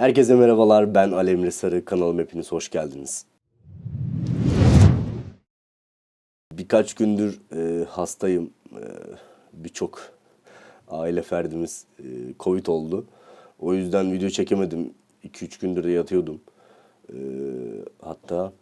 Herkese merhabalar ben Alemri Sarı kanalıma hepiniz hoş geldiniz. Birkaç gündür e, hastayım. E, Birçok aile ferdimiz e, Covid oldu. O yüzden video çekemedim. 2-3 gündür de yatıyordum. E, hatta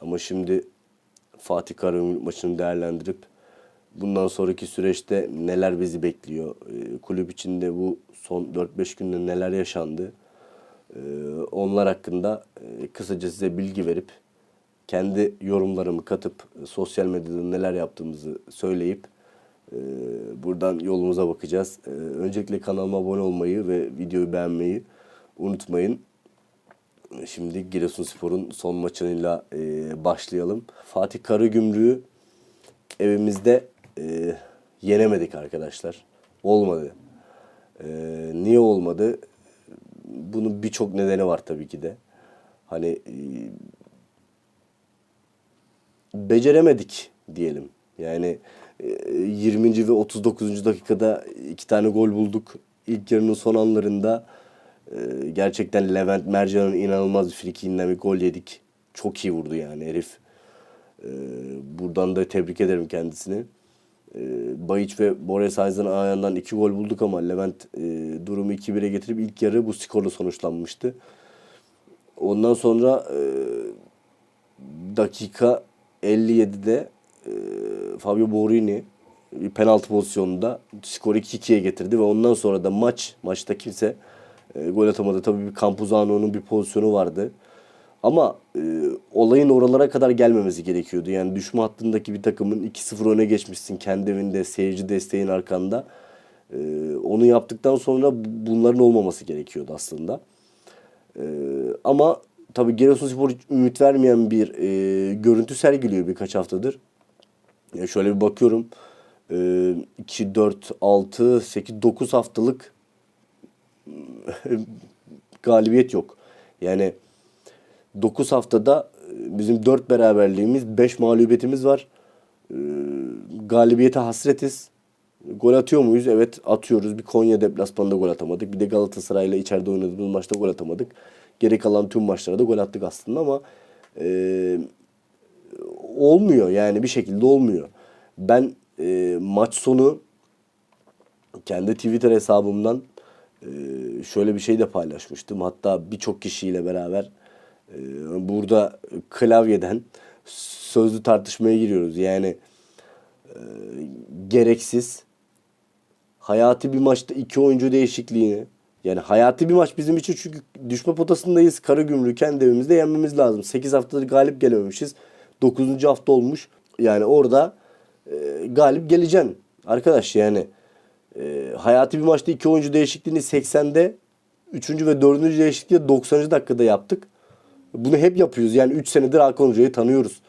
ama şimdi Fatih Karagümrük maçını değerlendirip bundan sonraki süreçte neler bizi bekliyor? E, kulüp içinde bu son 4-5 günde neler yaşandı? E, onlar hakkında e, kısaca size bilgi verip kendi yorumlarımı katıp e, sosyal medyada neler yaptığımızı söyleyip e, buradan yolumuza bakacağız. Öncelikle kanalıma abone olmayı ve videoyu beğenmeyi unutmayın. Şimdi Giresunspor'un son maçıyla başlayalım. Fatih Karagümrük'ü evimizde yenemedik arkadaşlar. Olmadı. Niye olmadı? Bunun birçok nedeni var tabii ki de. Hani e, beceremedik diyelim. Yani e, 20. ve 39. dakikada iki tane gol bulduk. İlk yarının son anlarında e, gerçekten Levent Mercan'ın inanılmaz bir frikiğinden bir gol yedik. Çok iyi vurdu yani herif. E, buradan da tebrik ederim kendisini. E, Bayiç ve Boris Aydın'ın ayağından iki gol bulduk ama Levent e, durumu 2-1'e getirip ilk yarı bu skorla sonuçlanmıştı. Ondan sonra e, dakika 57'de e, Fabio Borini bir penaltı pozisyonunda skoru 2-2'ye getirdi ve ondan sonra da maç maçta kimse e, gol atamadı. Tabii bir Campuzano'nun bir pozisyonu vardı. Ama e, olayın oralara kadar gelmemesi gerekiyordu. Yani düşme hattındaki bir takımın 2-0 öne geçmişsin kendi evinde seyirci desteğin arkanda. E, onu yaptıktan sonra bunların olmaması gerekiyordu aslında. E, ama tabii Giresunspor hiç ümit vermeyen bir e, görüntü sergiliyor birkaç haftadır. Ya şöyle bir bakıyorum. E, 2, 4, 6, 8, 9 haftalık galibiyet yok. Yani 9 haftada e, bizim 4 beraberliğimiz, 5 mağlubiyetimiz var. E, galibiyete hasretiz. Gol atıyor muyuz? Evet atıyoruz. Bir Konya deplasmanında gol atamadık. Bir de Galatasaray'la içeride oynadığımız maçta gol atamadık. Geri kalan tüm maçlarda gol attık aslında ama e, olmuyor yani bir şekilde olmuyor. Ben e, maç sonu kendi Twitter hesabımdan e, şöyle bir şey de paylaşmıştım. Hatta birçok kişiyle beraber burada klavyeden sözlü tartışmaya giriyoruz. Yani e, gereksiz hayati bir maçta iki oyuncu değişikliğini yani hayati bir maç bizim için çünkü düşme potasındayız. Karagümrük'ü kendi evimizde yenmemiz lazım. 8 haftadır galip gelememişiz. 9. hafta olmuş. Yani orada e, galip geleceksin. Arkadaş yani e, hayati bir maçta iki oyuncu değişikliğini 80'de 3. ve 4. değişikliği 90. dakikada yaptık. Bunu hep yapıyoruz. Yani 3 senedir Hakan Hoca'yı tanıyoruz.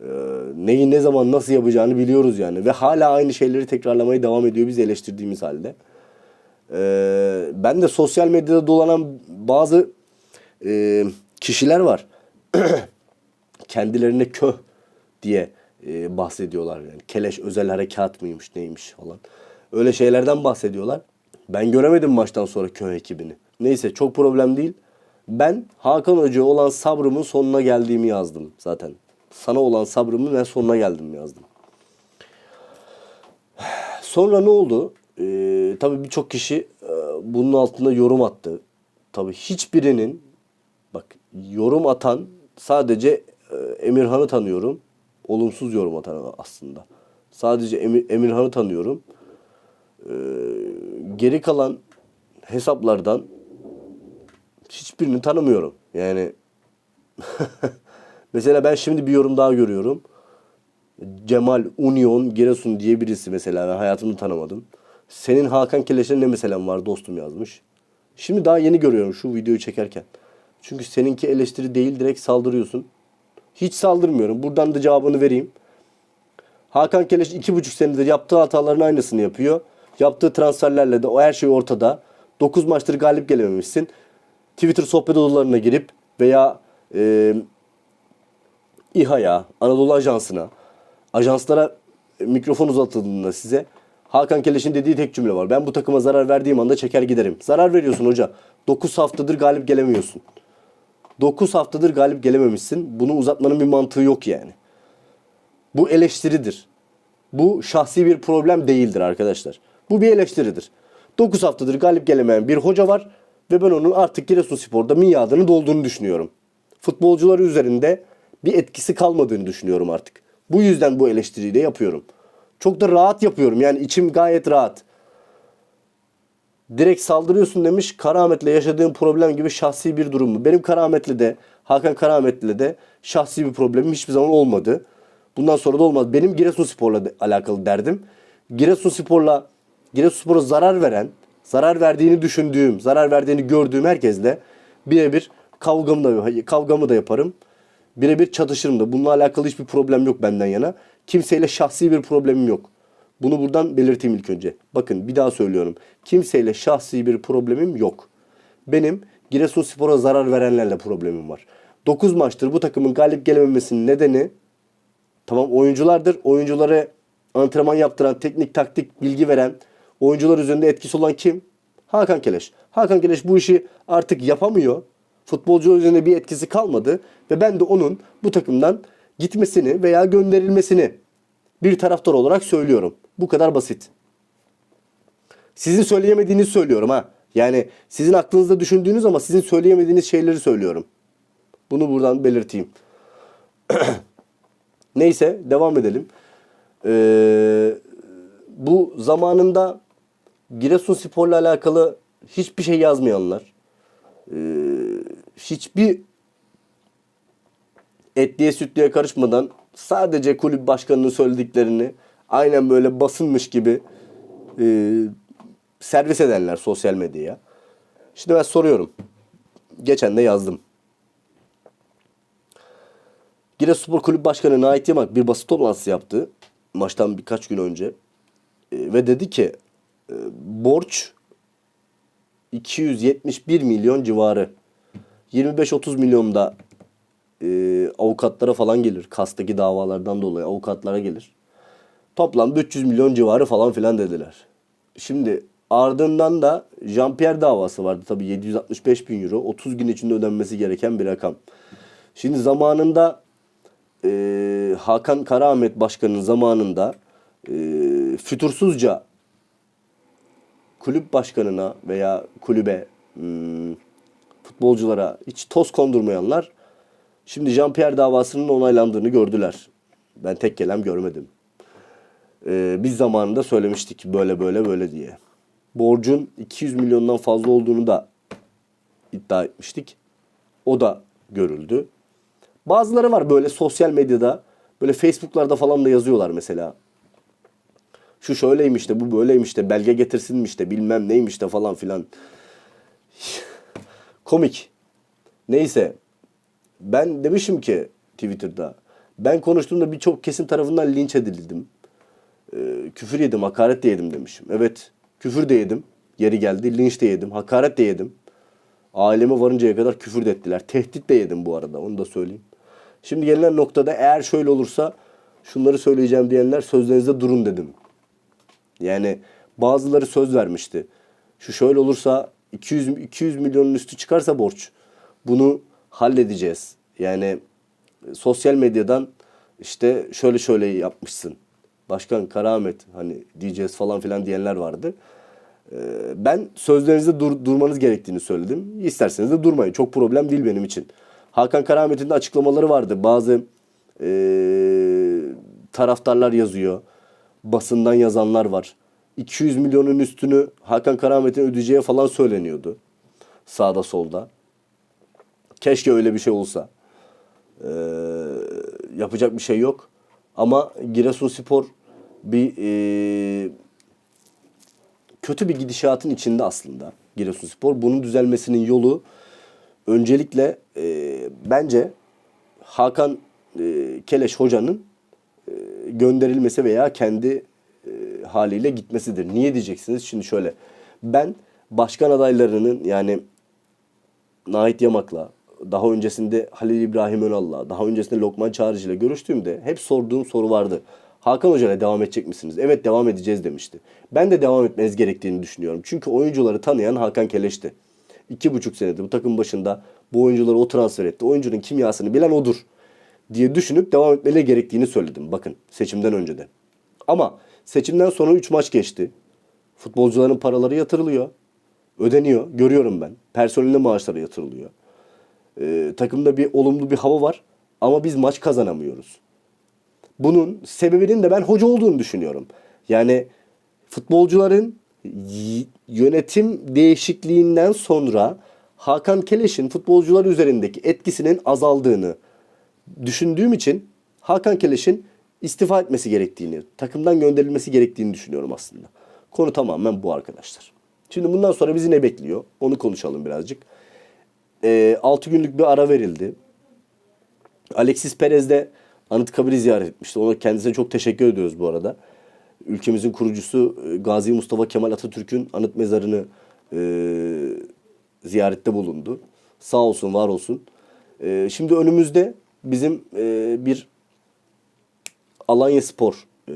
E, neyi ne zaman nasıl yapacağını biliyoruz yani. Ve hala aynı şeyleri tekrarlamaya devam ediyor biz eleştirdiğimiz halde. E, ben de sosyal medyada dolanan bazı e, kişiler var. Kendilerine köh diye e, bahsediyorlar. Yani keleş özel harekat mıymış neymiş falan. Öyle şeylerden bahsediyorlar. Ben göremedim maçtan sonra köy ekibini. Neyse çok problem değil. Ben Hakan Hoca olan sabrımın sonuna geldiğimi yazdım zaten. Sana olan sabrımın ben sonuna geldim yazdım. Sonra ne oldu? Ee, tabii birçok kişi e, bunun altında yorum attı. Tabii hiçbirinin bak yorum atan sadece e, Emirhan'ı tanıyorum. Olumsuz yorum atan aslında. Sadece Emir, Emirhan'ı tanıyorum. Ee, geri kalan hesaplardan hiçbirini tanımıyorum. Yani mesela ben şimdi bir yorum daha görüyorum. Cemal Union Giresun diye birisi mesela ben hayatımda tanımadım. Senin Hakan Keleş'e ne meselem var dostum yazmış. Şimdi daha yeni görüyorum şu videoyu çekerken. Çünkü seninki eleştiri değil direkt saldırıyorsun. Hiç saldırmıyorum. Buradan da cevabını vereyim. Hakan Keleş iki buçuk senedir yaptığı hataların aynısını yapıyor. Yaptığı transferlerle de o her şey ortada. 9 maçtır galip gelememişsin. Twitter sohbet odalarına girip veya e, İHA'ya, Anadolu Ajansı'na, ajanslara mikrofon uzatıldığında size Hakan Keleş'in dediği tek cümle var. Ben bu takıma zarar verdiğim anda çeker giderim. Zarar veriyorsun hoca. 9 haftadır galip gelemiyorsun. 9 haftadır galip gelememişsin. Bunu uzatmanın bir mantığı yok yani. Bu eleştiridir. Bu şahsi bir problem değildir arkadaşlar. Bu bir eleştiridir. 9 haftadır galip gelemeyen bir hoca var ve ben onun artık Giresunspor'da miadını dolduğunu düşünüyorum. Futbolcuları üzerinde bir etkisi kalmadığını düşünüyorum artık. Bu yüzden bu eleştiriyi de yapıyorum. Çok da rahat yapıyorum. Yani içim gayet rahat. Direkt saldırıyorsun demiş. Karamet'le yaşadığım problem gibi şahsi bir durum mu? Benim Karamet'le de Hakan Karamet'le de şahsi bir problemim hiçbir zaman olmadı. Bundan sonra da olmaz. Benim Giresunspor'la de- alakalı derdim. Giresunspor'la Giresunspor'a zarar veren, zarar verdiğini düşündüğüm, zarar verdiğini gördüğüm herkesle birebir kavgamı da kavgamı da yaparım. Birebir çatışırım da. Bununla alakalı hiçbir problem yok benden yana. Kimseyle şahsi bir problemim yok. Bunu buradan belirteyim ilk önce. Bakın bir daha söylüyorum. Kimseyle şahsi bir problemim yok. Benim Giresunspor'a zarar verenlerle problemim var. 9 maçtır bu takımın galip gelememesinin nedeni tamam oyunculardır. Oyunculara antrenman yaptıran, teknik taktik bilgi veren, oyuncular üzerinde etkisi olan kim? Hakan Keleş. Hakan Keleş bu işi artık yapamıyor. Futbolcular üzerinde bir etkisi kalmadı ve ben de onun bu takımdan gitmesini veya gönderilmesini bir taraftar olarak söylüyorum. Bu kadar basit. Sizin söyleyemediğinizi söylüyorum ha. Yani sizin aklınızda düşündüğünüz ama sizin söyleyemediğiniz şeyleri söylüyorum. Bunu buradan belirteyim. Neyse devam edelim. Ee, bu zamanında Giresunspor'la alakalı hiçbir şey yazmayanlar, ee, hiçbir etliye sütlüye karışmadan sadece kulüp başkanının söylediklerini aynen böyle basınmış gibi e, servis edenler sosyal medyaya. Şimdi ben soruyorum. Geçen de yazdım. Giresunspor Kulüp Başkanı Nait Yamak bir basın toplantısı yaptı. Maçtan birkaç gün önce. E, ve dedi ki e, borç 271 milyon civarı. 25-30 milyon da e, avukatlara falan gelir. Kastaki davalardan dolayı avukatlara gelir. Toplam 300 milyon civarı falan filan dediler. Şimdi ardından da Jean-Pierre davası vardı tabii 765 bin euro. 30 gün içinde ödenmesi gereken bir rakam. Şimdi zamanında e, Hakan Karaahmet Başkan'ın zamanında e, fütursuzca kulüp başkanına veya kulübe hmm, futbolculara hiç toz kondurmayanlar şimdi Jean-Pierre davasının onaylandığını gördüler. Ben tek kelam görmedim. Ee, biz zamanında söylemiştik böyle böyle böyle diye. Borcun 200 milyondan fazla olduğunu da iddia etmiştik. O da görüldü. Bazıları var böyle sosyal medyada, böyle Facebook'larda falan da yazıyorlar mesela. Şu şöyleymiş de, bu böyleymiş de, belge getirsinmiş de, bilmem neymiş de falan filan. Komik. Neyse. Ben demişim ki Twitter'da. Ben konuştuğumda birçok kesim tarafından linç edildim. Ee, küfür yedim, hakaret de yedim demişim. Evet, küfür de yedim. Yeri geldi. Linç de yedim, hakaret de yedim. Aileme varıncaya kadar küfür de ettiler. Tehdit de yedim bu arada, onu da söyleyeyim. Şimdi gelinen noktada eğer şöyle olursa şunları söyleyeceğim diyenler sözlerinizde durun dedim. Yani bazıları söz vermişti. Şu şöyle olursa 200 200 milyonun üstü çıkarsa borç bunu halledeceğiz. Yani sosyal medyadan işte şöyle şöyle yapmışsın. Başkan Karamet hani diyeceğiz falan filan diyenler vardı. Ee, Ben sözlerinizde dur- durmanız gerektiğini söyledim. İsterseniz de durmayın. Çok problem değil benim için. Hakan Karamet'in de açıklamaları vardı. Bazı ee, taraftarlar yazıyor. Basından yazanlar var. 200 milyonun üstünü Hakan Karamet'in ödeyeceği falan söyleniyordu. Sağda solda. Keşke öyle bir şey olsa. Ee, yapacak bir şey yok. Ama Giresunspor bir ee, kötü bir gidişatın içinde aslında Giresunspor. Bunun düzelmesinin yolu öncelikle e, bence Hakan e, Keleş hocanın e, gönderilmesi veya kendi e, haliyle gitmesidir. Niye diyeceksiniz? Şimdi şöyle. Ben başkan adaylarının yani Nait Yamak'la, daha öncesinde Halil İbrahim Önal'la, daha öncesinde Lokman Çağrıcı görüştüğümde hep sorduğum soru vardı. Hakan Hoca'yla devam edecek misiniz? Evet devam edeceğiz demişti. Ben de devam etmeniz gerektiğini düşünüyorum. Çünkü oyuncuları tanıyan Hakan Keleş'ti. iki buçuk senedir bu takım başında bu oyuncuları o transfer etti. Oyuncunun kimyasını bilen odur diye düşünüp devam etmeleri gerektiğini söyledim. Bakın seçimden önce de. Ama seçimden sonra 3 maç geçti. Futbolcuların paraları yatırılıyor. Ödeniyor. Görüyorum ben. Personeline maaşları yatırılıyor. Ee, takımda bir olumlu bir hava var. Ama biz maç kazanamıyoruz. Bunun sebebinin de ben hoca olduğunu düşünüyorum. Yani futbolcuların yönetim değişikliğinden sonra Hakan Keleş'in futbolcular üzerindeki etkisinin azaldığını düşündüğüm için Hakan Keleş'in istifa etmesi gerektiğini, takımdan gönderilmesi gerektiğini düşünüyorum aslında. Konu tamamen bu arkadaşlar. Şimdi bundan sonra bizi ne bekliyor? Onu konuşalım birazcık. 6 günlük bir ara verildi. Alexis Perez de Anıtkabir'i ziyaret etmişti. Ona kendisine çok teşekkür ediyoruz bu arada. Ülkemizin kurucusu e, Gazi Mustafa Kemal Atatürk'ün anıt mezarını e, ziyarette bulundu. Sağ olsun, var olsun. E, şimdi önümüzde bizim e, bir Alanya Spor e,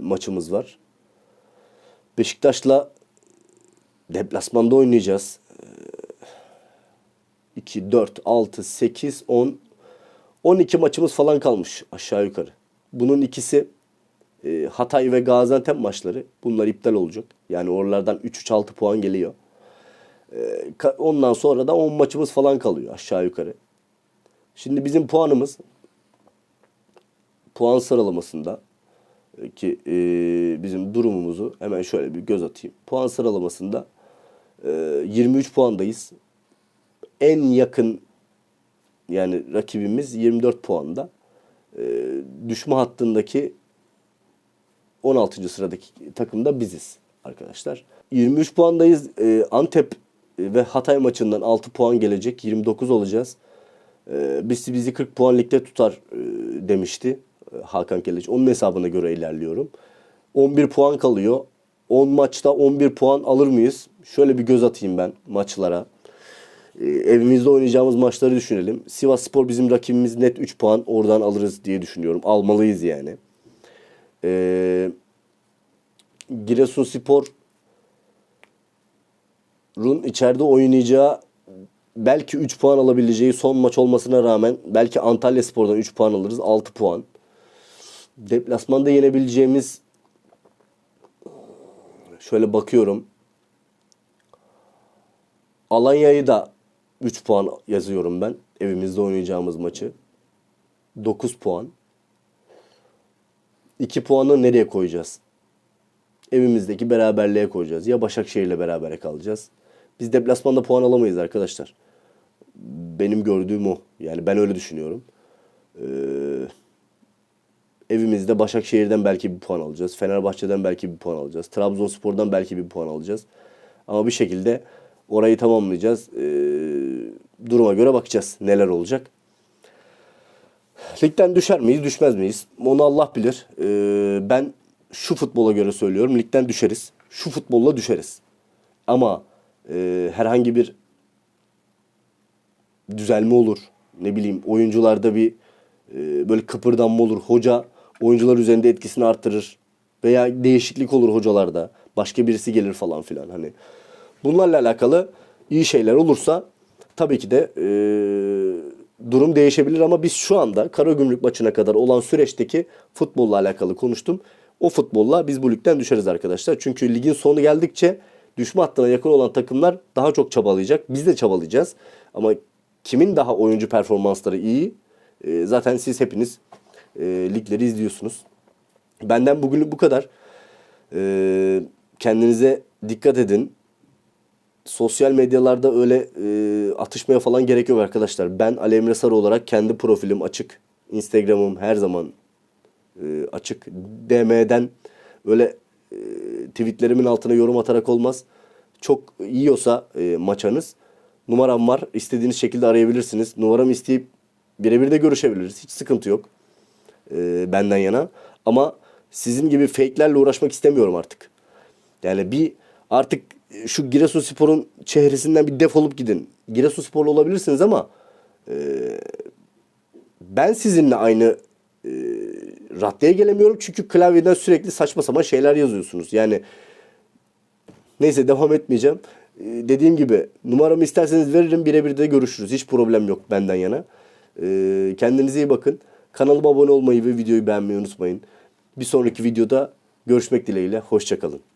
maçımız var. Beşiktaş'la deplasmanda oynayacağız. 2, 4, 6, 8, 10, 12 maçımız falan kalmış aşağı yukarı. Bunun ikisi e, Hatay ve Gaziantep maçları. Bunlar iptal olacak. Yani oralardan 3-3-6 puan geliyor. E, ondan sonra da 10 maçımız falan kalıyor aşağı yukarı. Şimdi bizim puanımız puan sıralamasında e, ki e, bizim durumumuzu hemen şöyle bir göz atayım. Puan sıralamasında e, 23 puandayız. En yakın yani rakibimiz 24 puanda. E, düşme hattındaki 16. sıradaki takım da biziz arkadaşlar. 23 puandayız. E, Antep ve Hatay maçından 6 puan gelecek. 29 olacağız. E, biz bizi 40 puan ligde tutar e, demişti e, Hakan Keleş. Onun hesabına göre ilerliyorum. 11 puan kalıyor. 10 maçta 11 puan alır mıyız? Şöyle bir göz atayım ben maçlara. E, evimizde oynayacağımız maçları düşünelim. Sivas Spor bizim rakibimiz net 3 puan oradan alırız diye düşünüyorum. Almalıyız yani. Ee, Giresunspor Run içeride oynayacağı belki 3 puan alabileceği son maç olmasına rağmen belki Antalya Spor'dan 3 puan alırız 6 puan. Deplasmanda yenebileceğimiz şöyle bakıyorum. Alanya'yı da 3 puan yazıyorum ben. Evimizde oynayacağımız maçı. 9 puan. 2 puanı nereye koyacağız? Evimizdeki beraberliğe koyacağız. Ya Başakşehir'le berabere kalacağız. Biz deplasmanda puan alamayız arkadaşlar. Benim gördüğüm o. Yani ben öyle düşünüyorum. Ee, evimizde Başakşehir'den belki bir puan alacağız. Fenerbahçe'den belki bir puan alacağız. Trabzonspor'dan belki bir puan alacağız. Ama bir şekilde orayı tamamlayacağız. Ee, duruma göre bakacağız neler olacak. Ligden düşer miyiz, düşmez miyiz? Onu Allah bilir. Ee, ben şu futbola göre söylüyorum. Ligden düşeriz. Şu futbolla düşeriz. Ama e, herhangi bir düzelme olur. Ne bileyim oyuncularda bir e, böyle kıpırdanma olur. Hoca oyuncular üzerinde etkisini artırır. Veya değişiklik olur hocalarda. Başka birisi gelir falan filan. Hani bunlarla alakalı iyi şeyler olursa tabii ki de e, durum değişebilir ama biz şu anda Karagümrük maçına kadar olan süreçteki futbolla alakalı konuştum. O futbolla biz bu ligden düşeriz arkadaşlar. Çünkü ligin sonu geldikçe düşme hattına yakın olan takımlar daha çok çabalayacak. Biz de çabalayacağız. Ama kimin daha oyuncu performansları iyi? E, zaten siz hepiniz e, ligleri izliyorsunuz. Benden bugünlük bu kadar. E, kendinize dikkat edin. Sosyal medyalarda öyle e, atışmaya falan gerek yok arkadaşlar. Ben Ali Emre Sarı olarak kendi profilim açık. Instagram'ım her zaman e, açık. DM'den öyle e, tweetlerimin altına yorum atarak olmaz. Çok yiyorsa e, maçanız numaram var. İstediğiniz şekilde arayabilirsiniz. Numaramı isteyip birebir de görüşebiliriz. Hiç sıkıntı yok. E, benden yana. Ama sizin gibi fake'lerle uğraşmak istemiyorum artık. Yani bir artık şu Giresunspor'un çehresinden bir defolup gidin. Giresunsporlu olabilirsiniz ama e, ben sizinle aynı e, raddeye gelemiyorum. Çünkü klavyeden sürekli saçma sapan şeyler yazıyorsunuz. Yani neyse devam etmeyeceğim. Ee, dediğim gibi numaramı isterseniz veririm birebir de görüşürüz. Hiç problem yok benden yana. Ee, kendinize iyi bakın. Kanalıma abone olmayı ve videoyu beğenmeyi unutmayın. Bir sonraki videoda görüşmek dileğiyle. Hoşçakalın.